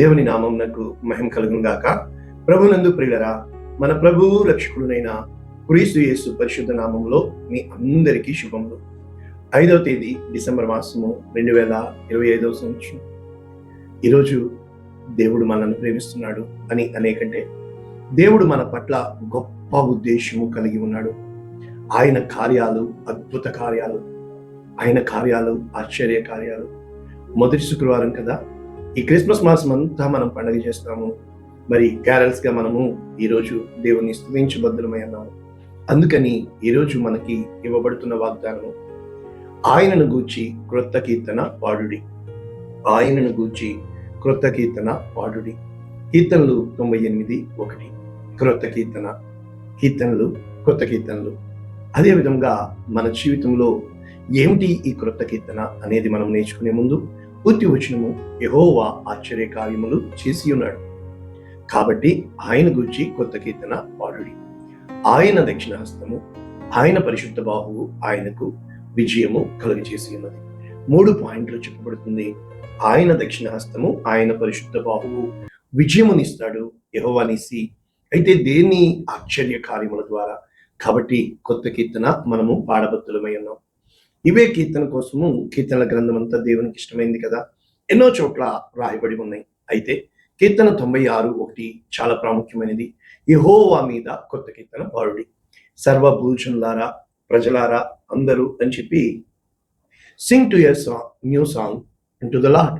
దేవుని నామంనకు మహిమ కలుగునుగాక ప్రభునందు ప్రియులరా మన ప్రభువు రక్షకుడునైన క్రీస్తు యేసు పరిశుద్ధ నామంలో మీ అందరికీ శుభములు. ఐదవ తేదీ డిసెంబర్ మాసము రెండు వేల ఇరవై ఐదవ సంవత్సరం. ఈరోజు దేవుడు మనల్ని ప్రేమిస్తున్నాడు అని అనేకంటే దేవుడు మన పట్ల గొప్ప ఉద్దేశము కలిగి ఉన్నాడు. ఆయన కార్యాలు అద్భుత కార్యాలు ఆయన కార్యాలు ఆశ్చర్య కార్యాలు. మొదటి శుక్రవారం కదా? ఈ క్రిస్మస్ మాసం అంతా మనం పండగ చేస్తాము. మరి క్యారల్స్గా మనము ఈరోజు దేవుని స్థుతించబద్ధులమై అన్నాము అందుకని ఈరోజు మనకి ఇవ్వబడుతున్న వాగ్దానము ఆయనను గూర్చి క్రొత్త కీర్తన పాడుడి. ఆయనను గూర్చి క్రొత్త కీర్తన పాడుడి. కీర్తనలు తొంభై ఎనిమిది ఒకటి. క్రొత్త కీర్తన కీర్తనలు కొత్త కీర్తనలు. అదేవిధంగా మన జీవితంలో ఏమిటి ఈ క్రొత్త కీర్తన అనేది మనం నేర్చుకునే ముందు పూర్తి వచనము యహోవా ఆశ్చర్య కార్యములు చేసి ఉన్నాడు కాబట్టి ఆయన గురించి కొత్త కీర్తన పాడుడి. ఆయన దక్షిణ హస్తము ఆయన పరిశుద్ధ బాహువు ఆయనకు విజయము కలుగజేసి ఉన్నది మూడు పాయింట్లు చెప్పబడుతుంది. ఆయన దక్షిణ హస్తము ఆయన పరిశుద్ధ బాహువు విజయమునిస్తాడు యహోవానిసి అయితే దేన్ని ఆశ్చర్య కార్యముల ద్వారా? కాబట్టి కొత్త కీర్తన మనము పాడబద్దులమై ఉన్నాం. ఇవే కీర్తన కోసము కీర్తనల గ్రంథం అంతా దేవునికి ఇష్టమైంది కదా. ఎన్నో చోట్ల రాయబడి ఉన్నాయి. అయితే కీర్తన తొంభై ఆరు ఒకటి చాలా ప్రాముఖ్యమైనది. యహోవా మీద కొత్త కీర్తన పారుడి సర్వభూషణులారా ప్రజలారా అందరూ అని చెప్పి sing to your song new song to the Lord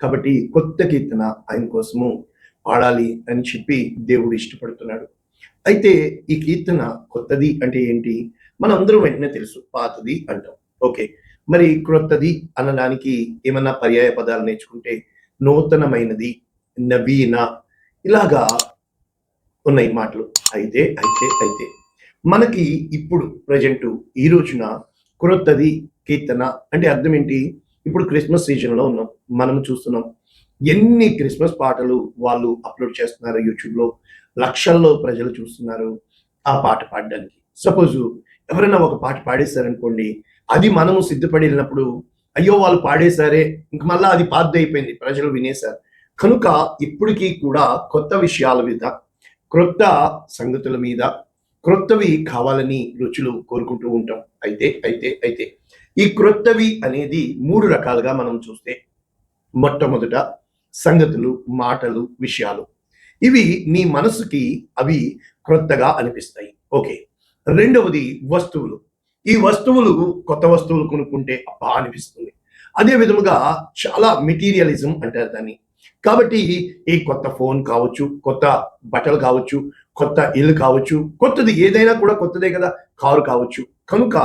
కాబట్టి కొత్త కీర్తన ఆయన కోసము పాడాలి అని చెప్పి దేవుడు ఇష్టపడుతున్నాడు. అయితే ఈ కీర్తన కొత్తది అంటే ఏంటి? మనందరూ వెంటనే తెలుసు పాతది అంటాం. ఓకే. మరి క్రొత్తది అనడానికి ఏమన్నా పర్యాయ పదాలు నేర్చుకుంటే నూతనమైనది నవీన ఇలాగా ఉన్నాయి మాటలు. అయితే అయితే అయితే. మనకి ఇప్పుడు ప్రజెంట్ ఈ రోజున క్రొత్తది కీర్తన అంటే అర్థం ఏంటి? ఇప్పుడు క్రిస్మస్ సీజన్లో ఉన్నాం. మనం చూస్తున్నాం. ఎన్ని క్రిస్మస్ పాటలు వాళ్ళు అప్లోడ్ చేస్తున్నారు యూట్యూబ్లో? లక్షల్లో ప్రజలు చూస్తున్నారు ఆ పాట పాడడానికి. సపోజ్ ఎవరైనా ఒక పాట పాడేశారనుకోండి అది మనము సిద్ధపడి వెళ్ళినప్పుడు అయ్యో వాళ్ళు పాడేశారే ఇంక మళ్ళీ అది పాత అయిపోయింది ప్రజలు వినేశారు. కనుక ఇప్పటికీ కూడా కొత్త విషయాల మీద క్రొత్త సంగతుల మీద క్రొత్తవి కావాలని రుచులు కోరుకుంటూ ఉంటాం. అయితే అయితే అయితే ఈ క్రొత్తవి అనేది మూడు రకాలుగా మనం చూస్తే మొట్టమొదట సంగతులు మాటలు విషయాలు. ఇవి నీ మనసుకి అవి క్రొత్తగా అనిపిస్తాయి. ఓకే. రెండవది వస్తువులు. ఈ వస్తువులు కొత్త వస్తువులు కొనుక్కుంటే అబ్బా అనిపిస్తుంది. అదే విధముగా చాలా మెటీరియలిజం అంటారు దాన్ని. కాబట్టి ఈ కొత్త ఫోన్ కావచ్చు కొత్త బట్టలు కావచ్చు కొత్త ఇల్లు కావచ్చు కొత్తది ఏదైనా కూడా కొత్తదే కదా కారు కావచ్చు. కనుక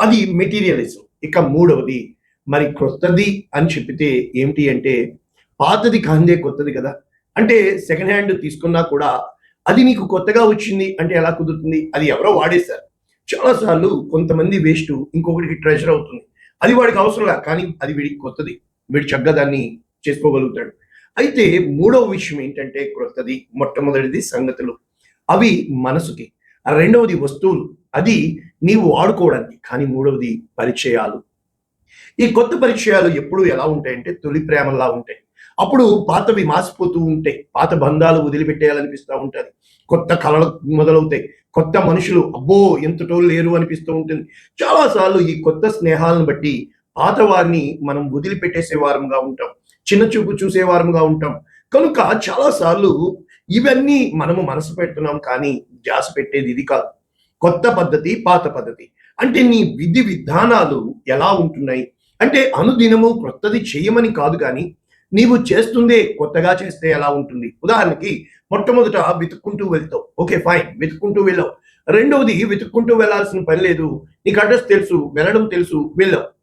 అది మెటీరియలిజం ఇక మూడవది మరి క్రొత్తది అని చెప్పితే ఏమిటి అంటే పాతది కాందే కొత్తది కదా. అంటే సెకండ్ హ్యాండ్ తీసుకున్నా కూడా అది నీకు కొత్తగా వచ్చింది అంటే ఎలా కుదురుతుంది? అది ఎవరో వాడేశారు. చాలాసార్లు కొంతమంది వేస్ట్ ఇంకొకటికి ట్రెజర్ అవుతుంది. అది వాడికి అవసరంలా కానీ అది వీడికి కొత్తది. వీడు చక్కగా దాన్ని చేసుకోగలుగుతాడు. అయితే మూడవ విషయం ఏంటంటే క్రొత్తది మొట్టమొదటిది సంగతులు. అవి మనసుకి. ఆ రెండవది వస్తువులు. అది నీవు వాడుకోవడానికి కానీ మూడవది పరిచయాలు. ఈ కొత్త పరిచయాలు ఎప్పుడు ఎలా ఉంటాయంటే తొలి ప్రేమలా ఉంటాయి. అప్పుడు పాతవి మాసిపోతూ ఉంటాయి. పాత బంధాలు వదిలిపెట్టేయాలనిపిస్తూ ఉంటుంది. కొత్త కళలు మొదలవుతాయి. కొత్త మనుషులు అబ్బో ఎంతటోళ్ళు లేరు అనిపిస్తూ ఉంటుంది. చాలాసార్లు ఈ కొత్త స్నేహాలను బట్టి పాత వారిని మనం వదిలిపెట్టేసే వారంగా ఉంటాం. చిన్న చూపు చూసే వారంగా ఉంటాం. కనుక చాలాసార్లు ఇవన్నీ మనము మనసు పెడుతున్నాం కానీ జాస పెట్టేది ఇది కాదు. కొత్త పద్ధతి పాత పద్ధతి. అంటే నీ విధి విధానాలు ఎలా ఉంటున్నాయి? అంటే అనుదినము క్రొత్తది చేయమని కాదు కానీ నీవు చేస్తుందే కొత్తగా చేస్తే ఎలా ఉంటుంది? ఉదాహరణకి మొట్టమొదట వెతుక్కుంటూ వెళ్తావు. Okay fine. వెతుక్కుంటూ వెళ్ళావు. రెండవది వెతుక్కుంటూ వెళ్ళాల్సిన పని లేదు. నీకు అడ్రస్ తెలుసు వెళ్ళడం తెలుసు వెళ్ళావు.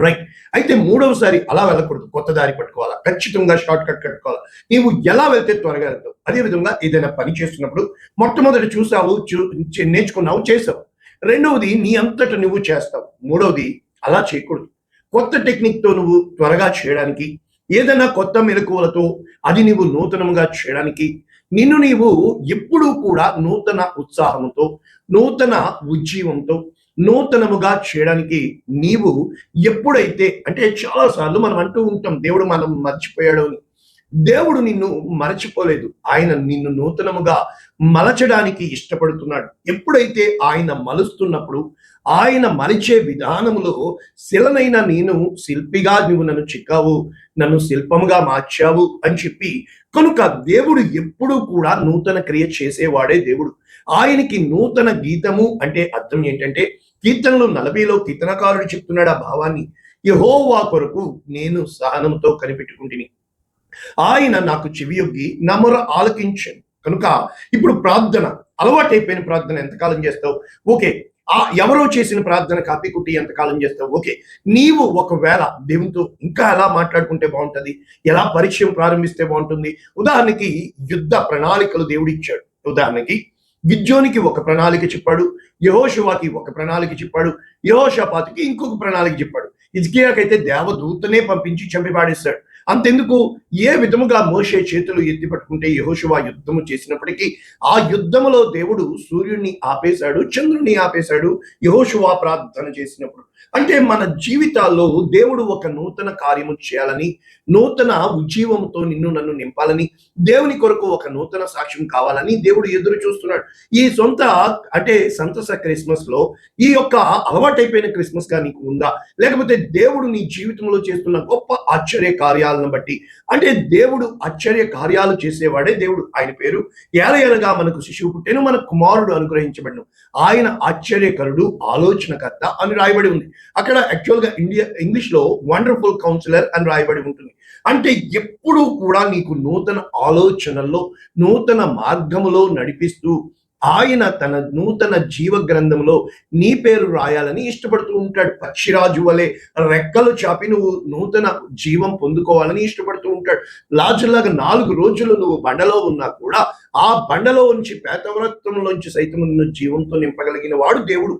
రైట్. అయితే మూడవసారి అలా వెళ్ళకూడదు. కొత్త దారి పట్టుకోవాలా? ఖచ్చితంగా షార్ట్ కట్ కట్టుకోవాలా? నీవు ఎలా వెళ్తే త్వరగా వెళ్తావు? అదే విధంగా ఏదైనా పని చేస్తున్నప్పుడు మొట్టమొదటి చూసావు చూ- చే- నేర్చుకున్నావు చేసావు. రెండవది నీ అంతట నువ్వు చేస్తావు. మూడవది అలా చేయకూడదు. కొత్త టెక్నిక్తో నువ్వు త్వరగా చేయడానికి ఏదైనా కొత్త మెలకువలతో అది నీవు నూతనముగా చేయడానికి నిన్ను నీవు ఎప్పుడూ కూడా నూతన ఉత్సాహంతో నూతన ఉజ్జీవంతో నూతనముగా చేయడానికి నీవు ఎప్పుడైతే అంటే చాలాసార్లు మనం అంటూ ఉంటాం దేవుడు మనం మర్చిపోయాడు అని. దేవుడు నిన్ను మరచిపోలేదు. ఆయన నిన్ను నూతనముగా మలచడానికి ఇష్టపడుతున్నాడు. ఎప్పుడైతే ఆయన మలుస్తున్నప్పుడు ఆయన మలిచే విధానములో శిలనైన నేను శిల్పిగా నువ్వు నన్ను చిక్కావు నన్ను శిల్పముగా మార్చావు అని చెప్పి కనుక దేవుడు ఎప్పుడూ కూడా నూతన క్రియ చేసేవాడే దేవుడు. ఆయనకి నూతన గీతము అంటే అర్థం ఏంటంటే కీర్తనలు నలభైలో కీర్తనకారుడు చెప్తున్నాడు ఆ భావాన్ని. యహోవా కొరకు నేను సహనంతో కనిపెట్టుకుంటుని. ఆయన నాకు చెవియొగ్గి నమర ఆలకించాను. కనుక ఇప్పుడు ప్రార్థన అలవాటైపోయిన ప్రార్థన ఎంతకాలం చేస్తావు? ఓకే ఆ ఎవరో చేసిన ప్రార్థన కాపీ కుట్టి ఎంతకాలం చేస్తావు? ఓకే నీవు ఒకవేళ దేవునితో ఇంకా ఎలా మాట్లాడుకుంటే బాగుంటుంది? ఎలా పరిచయం ప్రారంభిస్తే బాగుంటుంది? ఉదాహరణకి యుద్ధ ప్రణాళికలు దేవుడిచ్చాడు. ఉదాహరణకి గిజ్జోనికి ఒక ప్రణాళిక చెప్పాడు యహోశివాకి ఒక ప్రణాళిక చెప్పాడు యహోషపాతికి ఇంకొక ప్రణాళిక చెప్పాడు. ఇజ్కియాకైతే దేవదూతనే పంపించి చంపి అంతెందుకు? ఏ విధముగా మోసే చేతులు ఎత్తి పట్టుకుంటే యహోషువా యుద్ధము చేసినప్పటికీ ఆ యుద్ధములో దేవుడు సూర్యుడిని ఆపేశాడు చంద్రుని ఆపేశాడు యహోషువా ప్రార్థన చేసినప్పుడు. అంటే మన జీవితాల్లో దేవుడు ఒక నూతన కార్యము చేయాలని నూతన ఉజ్జీవంతో నిన్ను నన్ను నింపాలని దేవుని కొరకు ఒక నూతన సాక్ష్యం కావాలని దేవుడు ఎదురు చూస్తున్నాడు. ఈ సొంత అంటే సంతస క్రిస్మస్లో ఈ యొక్క అలవాటైపోయిన క్రిస్మస్గా నీకు ఉందా? లేకపోతే దేవుడు నీ జీవితంలో చేస్తున్న గొప్ప ఆశ్చర్య కార్యాలను బట్టి అంటే దేవుడు ఆశ్చర్య కార్యాలు చేసేవాడే దేవుడు ఆయన పేరు. ఏలయనగా మనకు శిశువు పుట్టేను మన కుమారుడు అనుగ్రహించబడను. ఆయన ఆశ్చర్యకరుడు ఆలోచనకర్త అని రాయబడి ఉంది. అక్కడ యాక్చువల్గా ఇండియా ఇంగ్లీష్లో వండర్ఫుల్ కౌన్సిలర్ అని రాయబడి ఉంటుంది. అంటే ఎప్పుడూ కూడా నీకు నూతన ఆలోచనల్లో నూతన మార్గములో నడిపిస్తూ ఆయన తన నూతన జీవ గ్రంథంలో నీ పేరు రాయాలని ఇష్టపడుతూ ఉంటాడు. పక్షిరాజు వలె రెక్కలు చాపి నువ్వు నూతన జీవం పొందుకోవాలని ఇష్టపడుతూ ఉంటాడు. లాజులాగా నాలుగు రోజులు నువ్వు బండలో ఉన్నా కూడా ఆ బండలో ఉంచి పేతవ్రతంలోంచి సైతం నిన్ను జీవంతో నింపగలిగిన వాడు దేవుడు.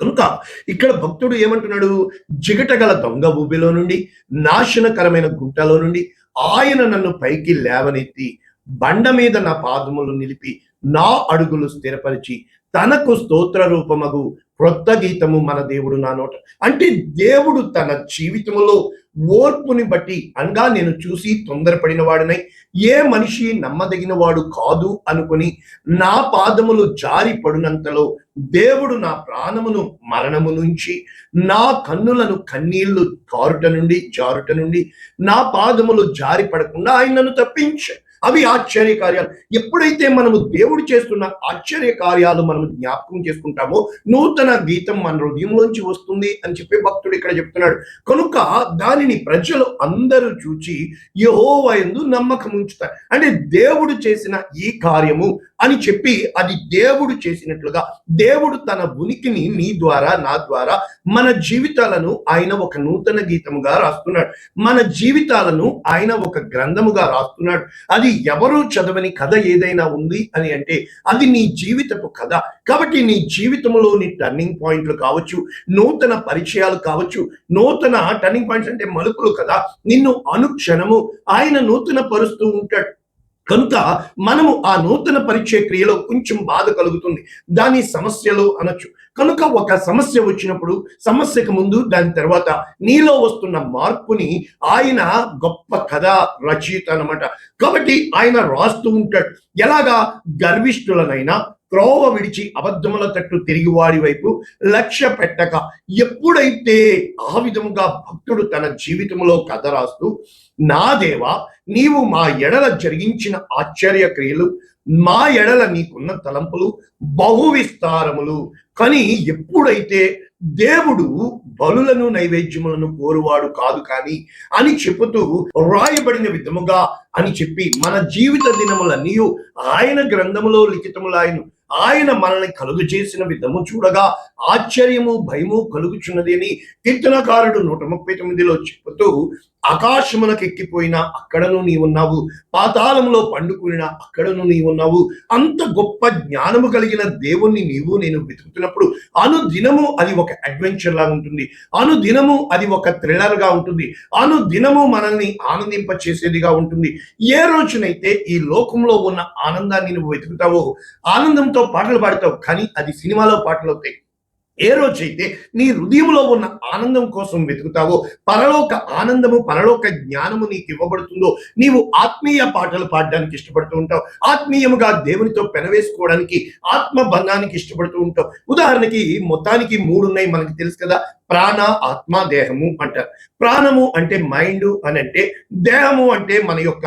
కనుక ఇక్కడ భక్తుడు ఏమంటున్నాడు? జిగటగల దొంగ ఊబిలో నుండి నాశనకరమైన గుట్టలో నుండి ఆయన నన్ను పైకి లేవనెత్తి బండ మీద నా పాదములు నిలిపి నా అడుగులు స్థిరపరిచి తనకు స్తోత్ర రూపమగు క్రొత్త గీతము మన దేవుడు నా నోట. అంటే దేవుడు తన జీవితంలో ఓర్పుని బట్టి అనగా నేను చూసి తొందరపడిన వాడినై. ఏ మనిషి నమ్మదగిన వాడు కాదు అనుకుని నా పాదములు జారి పడినంతలో దేవుడు నా ప్రాణమును మరణము నుంచి నా కన్నులను కన్నీళ్ళు కారుట నుండి జారుట నుండి నా పాదములు జారి పడకుండా ఆయన నన్ను తప్పించాడు అవి ఆశ్చర్య కార్యాలు. ఎప్పుడైతే మనము దేవుడు చేస్తున్న ఆశ్చర్య కార్యాలు మనం జ్ఞాపకం చేసుకుంటామో నూతన గీతం మన హృదయంలోంచి వస్తుంది అని చెప్పి భక్తుడు ఇక్కడ చెప్తున్నాడు. కనుక దానిని ప్రజలు అందరూ చూచి యహోవయందు నమ్మకం ఉంచుతారు. అంటే దేవుడు చేసిన ఈ కార్యము అని చెప్పి అది దేవుడు చేసినట్లుగా దేవుడు తన ఉనికిని నీ ద్వారా నా ద్వారా మన జీవితాలను ఆయన ఒక నూతన గీతముగా రాస్తున్నాడు. మన జీవితాలను ఆయన ఒక గ్రంథముగా రాస్తున్నాడు. అది ఎవరు చదవని కథ ఏదైనా ఉంది అని అంటే అది నీ జీవితపు కథ. కాబట్టి నీ జీవితంలోని టర్నింగ్ పాయింట్లు కావచ్చు నూతన పరిచయాలు కావచ్చు నూతన టర్నింగ్ పాయింట్స్ అంటే మలుపులు కదా. నిన్ను అనుక్షణము ఆయన నూతన పరుస్తూ ఉంటాడు. కనుక మనము ఆ నూతన పరిచయ క్రియలో కొంచెం బాధ కలుగుతుంది. దాని సమస్యలు అనొచ్చు. కనుక ఒక సమస్య వచ్చినప్పుడు సమస్యకు ముందు దాని తర్వాత నీలో వస్తున్న మార్పుని ఆయన గొప్ప కథ రచయిత అనమాట కాబట్టి ఆయన రాస్తూ ఉంటాడు. ఎలాగా? గర్విష్ఠులనైనా త్రోవ విడిచి అబద్ధముల తట్టు తిరిగి వారి వైపు లక్ష్య పెట్టక ఎప్పుడైతే ఆ విధముగా భక్తుడు తన జీవితంలో కథ రాస్తూ నా దేవా నీవు మా ఎడల జరిగించిన ఆశ్చర్య క్రియలు మా ఎడల నీకున్న తలంపులు బహు విస్తారములు. కానీ ఎప్పుడైతే దేవుడు బలులను నైవేద్యములను కోరువాడు కాదు కానీ అని చెబుతూ రాయబడిన విధముగా అని చెప్పి మన జీవిత దినములన్నీ ఆయన గ్రంథములో లిఖితములాయను ఆయన మనల్ని కలుగు చేసిన విధము చూడగా ఆశ్చర్యము భయము కలుగుచున్నది అని కీర్తనకారుడు నూట ముప్పై తొమ్మిదిలో చెబుతూ ఆకాశమునకు ఎక్కిపోయినా అక్కడను నీ ఉన్నావు పాతాళంలో పండుకునినా అక్కడను నీ ఉన్నావు అంత గొప్ప జ్ఞానము కలిగిన దేవుణ్ణి నీవు నేను వెతుకుతున్నప్పుడు అను దినము అది ఒక అడ్వెంచర్ లాగా ఉంటుంది. అను దినము అది ఒక థ్రిల్లర్గా ఉంటుంది. అను దినము మనల్ని ఆనందింప చేసేదిగా ఉంటుంది. ఏ రోజునైతే ఈ లోకంలో ఉన్న ఆనందాన్ని నువ్వు వెతుకుతావో ఆనందంతో పాటలు పాడతావు కానీ అది సినిమాలో పాటలు అవుతాయి ఏ రోజైతే నీ హృదయంలో ఉన్న ఆనందం కోసం వెతుకుతావో పరలోక ఆనందము పరలోక జ్ఞానము నీకు ఇవ్వబడుతుందో నీవు ఆత్మీయ పాటలు పాడడానికి ఇష్టపడుతూ ఉంటావు. ఆత్మీయముగా దేవునితో పెనవేసుకోవడానికి ఆత్మ బంధానికి ఇష్టపడుతూ ఉంటావు. ఉదాహరణకి మొత్తానికి మూడు ఉన్నాయి మనకి తెలుసు కదా. ప్రాణ ఆత్మ దేహము అంటారు ప్రాణము అంటే మైండ్ అని అంటే దేహము అంటే మన యొక్క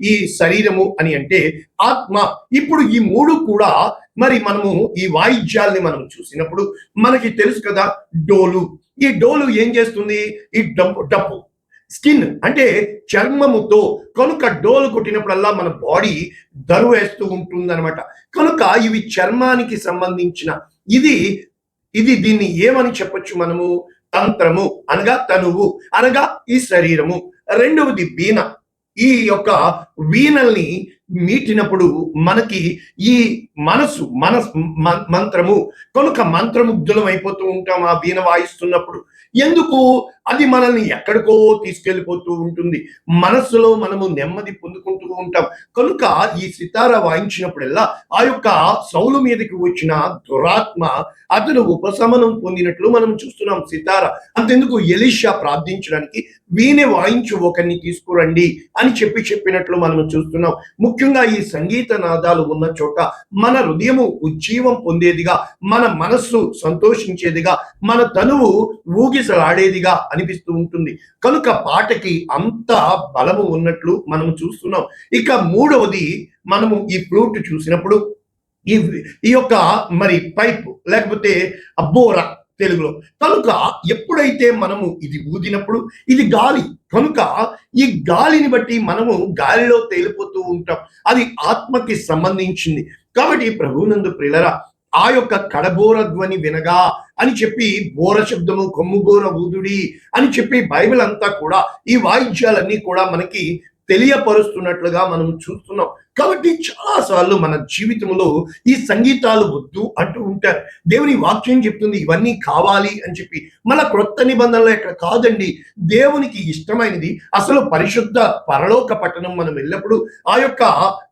ఈ శరీరము అని అంటే ఆత్మ. ఇప్పుడు ఈ మూడు కూడా మరి మనము ఈ వాయిద్యాల్ని మనం చూసినప్పుడు మనకి తెలుసు కదా డోలు. ఈ డోలు ఏం చేస్తుంది? ఈ డప్పు డప్పు స్కిన్ అంటే చర్మముతో కనుక డోలు కొట్టినప్పుడల్లా మన బాడీ దరువేస్తూ ఉంటుంది అనమాట కనుక ఇవి చర్మానికి సంబంధించిన ఇది ఇది దీన్ని ఏమని చెప్పొచ్చు మనము? తంత్రము అనగా తనువు అనగా ఈ శరీరము. రెండవది బీన ఈ యొక్క వీణల్ని మీటినప్పుడు మనకి ఈ మనసు మనస్ మంత్రము కనుక మంత్రముగ్ధులం అయిపోతూ ఉంటాం ఆ వీణ వాయిస్తున్నప్పుడు. ఎందుకు? అది మనల్ని ఎక్కడికో తీసుకెళ్ళిపోతూ ఉంటుంది. మనస్సులో మనము నెమ్మది పొందుకుంటూ ఉంటాం. కనుక ఈ సితార వాయించినప్పుడల్లా ఆ యొక్క సౌలు మీదకి వచ్చిన దురాత్మ అతను ఉపశమనం పొందినట్లు మనం చూస్తున్నాం సితార. అంతెందుకు? ఎలిషా ప్రార్థించడానికి వీణి వాయించు ఒకరిని తీసుకురండి అని చెప్పి చెప్పినట్లు మనం చూస్తున్నాం. ముఖ్యంగా ఈ సంగీత నాదాలు ఉన్న చోట మన హృదయము ఉజ్జీవం పొందేదిగా మన మనస్సు సంతోషించేదిగా మన తనువు ఊగిసలాడేదిగా అనిపిస్తూ ఉంటుంది. కనుక పాటకి అంత బలము ఉన్నట్లు మనం చూస్తున్నాం. ఇక మూడవది మనము ఈ ఫ్లూట్ చూసినప్పుడు ఈ ఈ యొక్క మరి పైప్ లేకపోతే అబ్బోరా తెలుగులో. కనుక ఎప్పుడైతే మనము ఇది ఊదినప్పుడు ఇది గాలి. కనుక ఈ గాలిని బట్టి మనము గాలిలో తేలిపోతూ ఉంటాం. అది ఆత్మకి సంబంధించింది. కాబట్టి ప్రభునందు ప్రిలరా ఆ యొక్క కడబోర ధ్వని వినగా అని చెప్పి బోర శబ్దము కొమ్ముబోర ఊదుడి అని చెప్పి బైబిల్ అంతా కూడా ఈ వాయిద్యాలన్నీ కూడా మనకి తెలియపరుస్తున్నట్లుగా మనం చూస్తున్నాం. కాబట్టి చాలా సార్లు మన జీవితంలో ఈ సంగీతాలు వద్దు అంటూ ఉంటారు. దేవుని వాక్యం చెప్తుంది ఇవన్నీ కావాలి అని చెప్పి. మన క్రొత్త నిబంధనలు ఇక్కడ కాదండి. దేవునికి ఇష్టమైనది అసలు పరిశుద్ధ పరలోక పట్టణం మనం వెళ్ళినప్పుడు ఆ యొక్క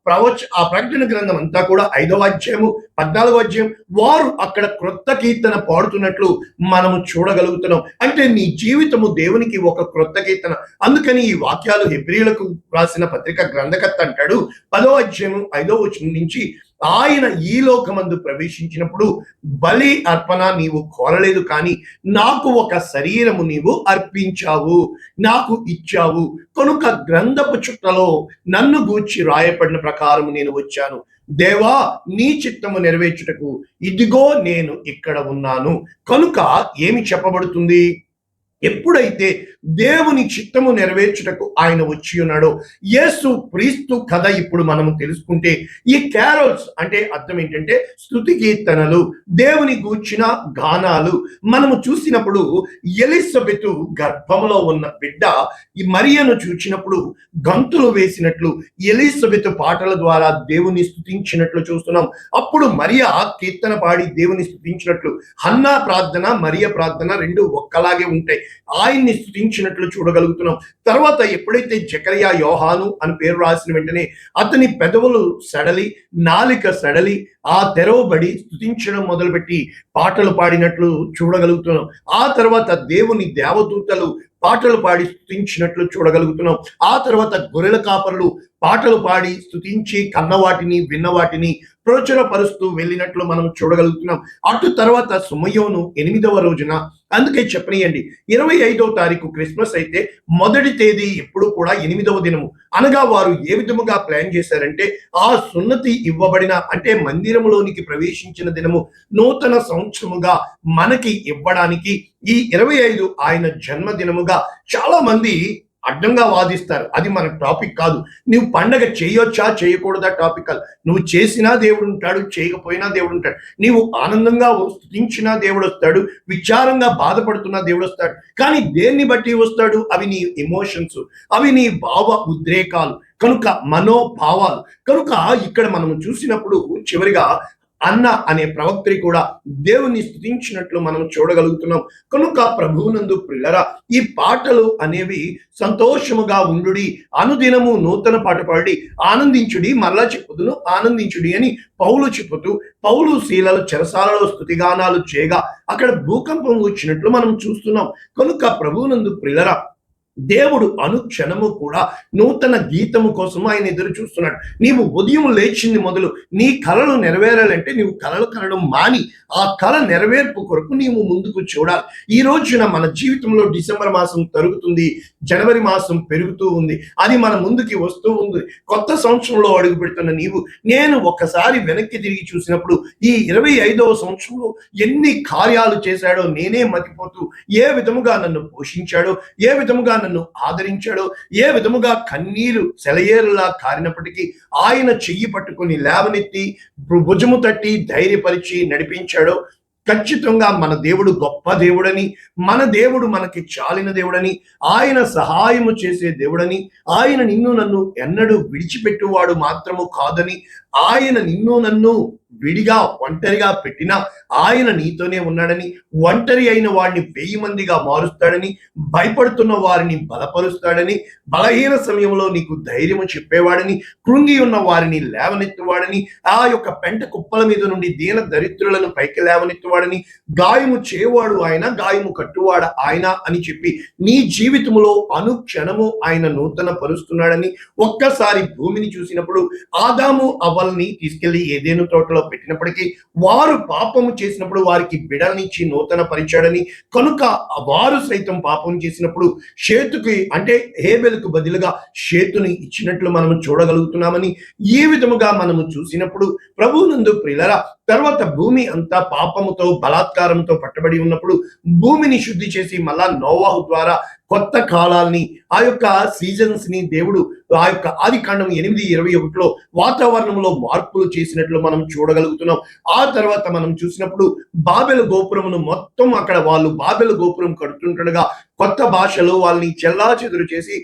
ప్రవచ ఆ ప్రకటన గ్రంథం అంతా కూడా ఐదవ అధ్యాయము పద్నాలుగో అధ్యాయం వారు అక్కడ క్రొత్త కీర్తన పాడుతున్నట్లు మనము చూడగలుగుతున్నాం. అంటే నీ జీవితము దేవునికి ఒక క్రొత్త కీర్తన. అందుకని ఈ వాక్యాలు హెబ్రిలకు రాసిన పత్రిక గ్రంథకర్త అంటాడు పదో అధ్యాయం ఐదో వచనం నుంచి ఆయన ఈ లోకమందు ప్రవేశించినప్పుడు బలి అర్పణ నీవు కోరలేదు కానీ నాకు ఒక శరీరము నీవు అర్పించావు నాకు ఇచ్చావు. కనుక గ్రంథపు చుట్టలో నన్ను గూర్చి రాయబడిన ప్రకారం నేను వచ్చాను. దేవా నీ చిత్తము నెరవేర్చుటకు ఇదిగో నేను ఇక్కడ ఉన్నాను. కనుక ఏమి చెప్పబడుతుంది? ఎప్పుడైతే దేవుని చిత్తము నెరవేర్చుటకు ఆయన వచ్చి ఉన్నాడు. యేసు క్రీస్తు కథ ఇప్పుడు మనం తెలుసుకుంటే ఈ క్యారోల్స్ అంటే అర్థం ఏంటంటే స్థుతి కీర్తనలు దేవుని గూర్చిన గానాలు. మనము చూసినప్పుడు ఎలిజబెత్ గర్భంలో ఉన్న బిడ్డ ఈ మరియను చూచినప్పుడు గంతులు వేసినట్లు ఎలిజబెత్ పాటల ద్వారా దేవుని స్థుతించినట్లు చూస్తున్నాం. అప్పుడు మరియా కీర్తన పాడి దేవుని స్థుతించినట్లు హన్నా ప్రార్థన మరియ ప్రార్థన రెండు ఒక్కలాగే ఉంటాయి. ఆయన్ని స్తుతించినట్లు చూడగలుగుతున్నాం. తర్వాత ఎప్పుడైతే జకరియా యోహాను అని పేరు రాసిన వెంటనే అతని పెదవులు సడలి నాలిక సడలి ఆ తెరవబడి స్థుతించడం మొదలుపెట్టి పాటలు పాడినట్లు చూడగలుగుతున్నాం. ఆ తర్వాత దేవుని దేవదూతలు పాటలు పాడి స్థుతించినట్లు చూడగలుగుతున్నాం. ఆ తర్వాత గొర్రెల కాపర్లు పాటలు పాడి స్థుతించి కన్నవాటిని విన్నవాటిని ప్రోచరపరుస్తూ వెళ్ళినట్లు మనం చూడగలుగుతున్నాం. అటు తర్వాత సుమయోను ఎనిమిదవ రోజున అందుకే చెప్పనియండి ఇరవై ఐదవ తారీఖు క్రిస్మస్ అయితే మొదటి తేదీ ఎప్పుడు కూడా ఎనిమిదవ దినము. అనగా వారు ఏ విధముగా ప్లాన్ చేశారంటే ఆ సున్నతి ఇవ్వబడిన అంటే మందిరములోనికి ప్రవేశించిన దినము నూతన సంవత్సరముగా మనకి ఇవ్వడానికి ఈ ఇరవై ఐదు ఆయన జన్మదినముగా చాలా మంది అడ్డంగా వాదిస్తారు. అది మన టాపిక్ కాదు. నువ్వు పండగ చేయొచ్చా? చేయకూడదా టాపిక్ కాదు. నువ్వు చేసినా దేవుడు ఉంటాడు చేయకపోయినా దేవుడు ఉంటాడు. నీవు ఆనందంగా స్థుతించినా దేవుడు వస్తాడు విచారంగా బాధపడుతున్నా దేవుడు వస్తాడు. కానీ దేన్ని బట్టి వస్తాడు? అవి నీ ఎమోషన్స్ అవి నీ భావ ఉద్రేకాలు. కనుక మనోభావాలు. కనుక ఇక్కడ మనం చూసినప్పుడు చివరిగా అన్న అనే ప్రవక్త్రి కూడా దేవుని స్థుతించినట్లు మనం చూడగలుగుతున్నాం. కనుక ప్రభువునందు ప్రిలరా ఈ పాటలు అనేవి సంతోషముగా ఉండుడి అనుదినము నూతన పాట పాడి ఆనందించుడి మరలా చెప్పుదును ఆనందించుడి అని పౌలు చెప్పుతూ పౌలు శీలలు చెరసాలలో స్థుతిగానాలు చేయగా అక్కడ భూకంపం వచ్చినట్లు మనం చూస్తున్నాం. కనుక ప్రభువునందు ప్రిలరా దేవుడు అనుక్షణము కూడా నూతన గీతము కోసము ఆయన ఎదురు చూస్తున్నాడు. నీవు ఉదయం లేచింది మొదలు నీ కళలు నెరవేరాలంటే నీవు కళలు కనడం మాని ఆ కళ నెరవేర్పు కొరకు నీవు ముందుకు చూడాలి. ఈ రోజున మన జీవితంలో డిసెంబర్ మాసం తరుగుతుంది జనవరి మాసం పెరుగుతూ ఉంది అది మన ముందుకి వస్తూ ఉంది. కొత్త సంవత్సరంలో అడుగు పెడుతున్న నీవు నేను ఒక్కసారి వెనక్కి తిరిగి చూసినప్పుడు ఈ ఇరవై ఐదవ సంవత్సరంలో ఎన్ని కార్యాలు చేశాడో నేనే మతిపోతూ ఏ విధముగా నన్ను పోషించాడో ఏ విధముగా నన్ను ఆదరించాడో ఏ విధముగా కన్నీరు సెలయేరులా కారినప్పటికీ ఆయన చెయ్యి పట్టుకుని లేవనెత్తి భుజము తట్టి ధైర్యపరిచి నడిపించాడో ఖచ్చితంగా మన దేవుడు గొప్ప దేవుడని మన దేవుడు మనకి చాలిన దేవుడని ఆయన సహాయము చేసే దేవుడని ఆయన నిన్ను నన్ను ఎన్నడూ విడిచిపెట్టువాడు మాత్రము కాదని ఆయన నిన్ను నన్ను విడిగా ఒంటరిగా పెట్టినా ఆయన నీతోనే ఉన్నాడని ఒంటరి అయిన వాడిని వెయ్యి మందిగా మారుస్తాడని భయపడుతున్న వారిని బలపరుస్తాడని బలహీన సమయంలో నీకు ధైర్యము చెప్పేవాడని కృంగి ఉన్న వారిని లేవనెత్తువాడని ఆ యొక్క పెంట కుప్పల మీద నుండి దీన దరిద్రులను పైకి లేవనెత్తువాడని గాయము చేయవాడు ఆయన గాయము కట్టువాడు ఆయన అని చెప్పి నీ జీవితంలో అనుక్షణము ఆయన నూతన పరుస్తున్నాడని ఒక్కసారి భూమిని చూసినప్పుడు ఆదాము అవల్ని తీసుకెళ్ళి ఏదేను తోటలో పెట్టినప్పటికీ వారు పాపము చేసినప్పుడు వారికి బిడల్నిచ్చి నూతన పరిచాడని కనుక వారు సైతం పాపం చేసినప్పుడు షేతుకి అంటే హేబెల్కు బదులుగా షేతుని ఇచ్చినట్లు మనం చూడగలుగుతున్నామని ఈ విధముగా మనము చూసినప్పుడు ప్రభువునందు ప్రిలరా తర్వాత భూమి అంతా పాపముతో బలాత్కారంతో పట్టబడి ఉన్నప్పుడు భూమిని శుద్ధి చేసి మళ్ళా నోవాహు ద్వారా కొత్త కాలాల్ని ఆ యొక్క సీజన్స్ని దేవుడు ఆ యొక్క ఆది కాండం ఎనిమిది ఇరవై ఒకటిలో వాతావరణంలో మార్పులు చేసినట్లు మనం చూడగలుగుతున్నాం. ఆ తర్వాత మనం చూసినప్పుడు బాబెల గోపురమును మొత్తం అక్కడ వాళ్ళు బాబెల గోపురం కడుతుండగా కొత్త భాషలో వాళ్ళని చెల్లా చెదురు చేసి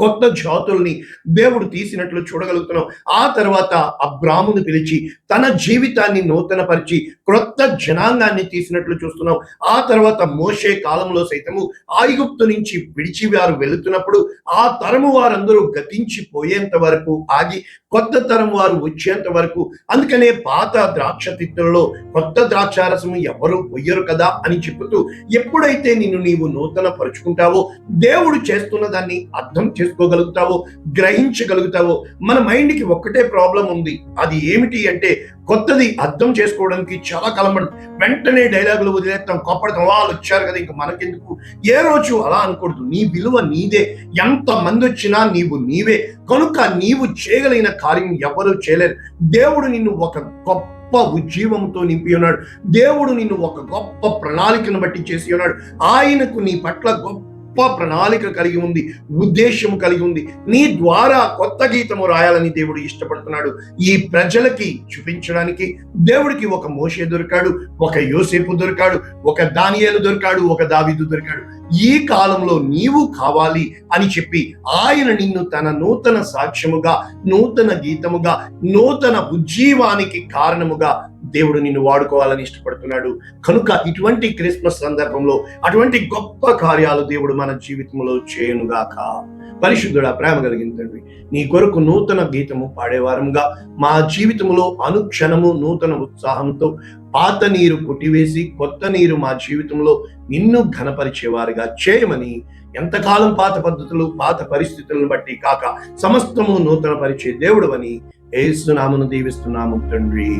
కొత్త జాతుల్ని దేవుడు తీసినట్లు చూడగలుగుతున్నాం. ఆ తర్వాత అబ్రామును పిలిచి తన జీవితాన్ని నూతనపరిచి క్రొత్త జనాంగాన్ని తీసినట్లు చూస్తున్నాం. ఆ తర్వాత మోషే కాలంలో సైతము ఆయుగుప్తు నుంచి విడిచి వారు వెళుతున్నప్పుడు ఆ తరము వారందరూ గతించిపోయేంత వరకు ఆగి కొత్త తరం వారు వచ్చేంత వరకు అందుకనే పాత ద్రాక్ష తిత్తులలో కొత్త ద్రాక్షారసము ఎవరు పొయ్యరు కదా అని చెబుతూ ఎప్పుడైతే నిన్ను నీవు నూతన పరుచుకుంటావో దేవుడు చేస్తున్న దాన్ని అర్థం చేసుకోగలుగుతావో గ్రహించగలుగుతావో మన మైండ్కి ఒక్కటే ప్రాబ్లం ఉంది. అది ఏమిటి అంటే కొత్తది అర్థం చేసుకోవడానికి చాలా కాలం వెంటనే డైలాగులు వదిలేస్తాం కొప్పడతాం వాళ్ళు వచ్చారు కదా ఇంకా మనకెందుకు? ఏ రోజు అలా అనకూడదు. నీ విలువ నీదే. ఎంత మంది వచ్చినా నీవు నీవే. కనుక నీవు చేయగలిగిన కార్యం ఎవరు చేయలేరు. దేవుడు నిన్ను ఒక గొప్ప ఉజ్జీవంతో నింపి ఉన్నాడు. దేవుడు నిన్ను ఒక గొప్ప ప్రణాళికను బట్టి చేసి ఉన్నాడు. ఆయనకు నీ పట్ల గొప్ప ప్రణాళిక కలిగి ఉంది ఉద్దేశం కలిగి ఉంది. నీ ద్వారా కొత్త గీతము రాయాలని దేవుడు ఇష్టపడుతున్నాడు. ఈ ప్రజలకి చూపించడానికి దేవుడికి ఒక మోషే దొరికాడు ఒక యోసేపు దొరికాడు ఒక దానియాలు దొరికాడు ఒక దావిదు దొరికాడు. ఈ కాలంలో నీవు కావాలి అని చెప్పి ఆయన నిన్ను తన నూతన సాక్ష్యముగా నూతన గీతముగా నూతన ఉజ్జీవానికి కారణముగా దేవుడు నిన్ను వాడుకోవాలని ఇష్టపడుతున్నాడు. కనుక ఇటువంటి క్రిస్మస్ సందర్భంలో అటువంటి గొప్ప కార్యాలు దేవుడు మన జీవితంలో చేయనుగాక. పరిశుద్ధుడా ప్రేమ కలిగిన తండ్రి నీ కొరకు నూతన గీతము పాడేవారంగా మా జీవితంలో అనుక్షణము నూతన ఉత్సాహంతో పాత నీరు కొట్టివేసి కొత్త నీరు మా జీవితంలో నిన్ను ఘనపరిచేవారుగా చేయమని ఎంతకాలం పాత పద్ధతులు పాత పరిస్థితులను బట్టి కాక సమస్తము నూతన పరిచే దేవుడు అని ఏసునామను దీవిస్తున్నాము తండ్రి.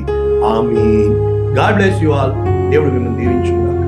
ఆమె గాడ్ బ్లెస్ యు ఆల్. దేవుడు మిమ్మల్ని దీవించుకున్నాను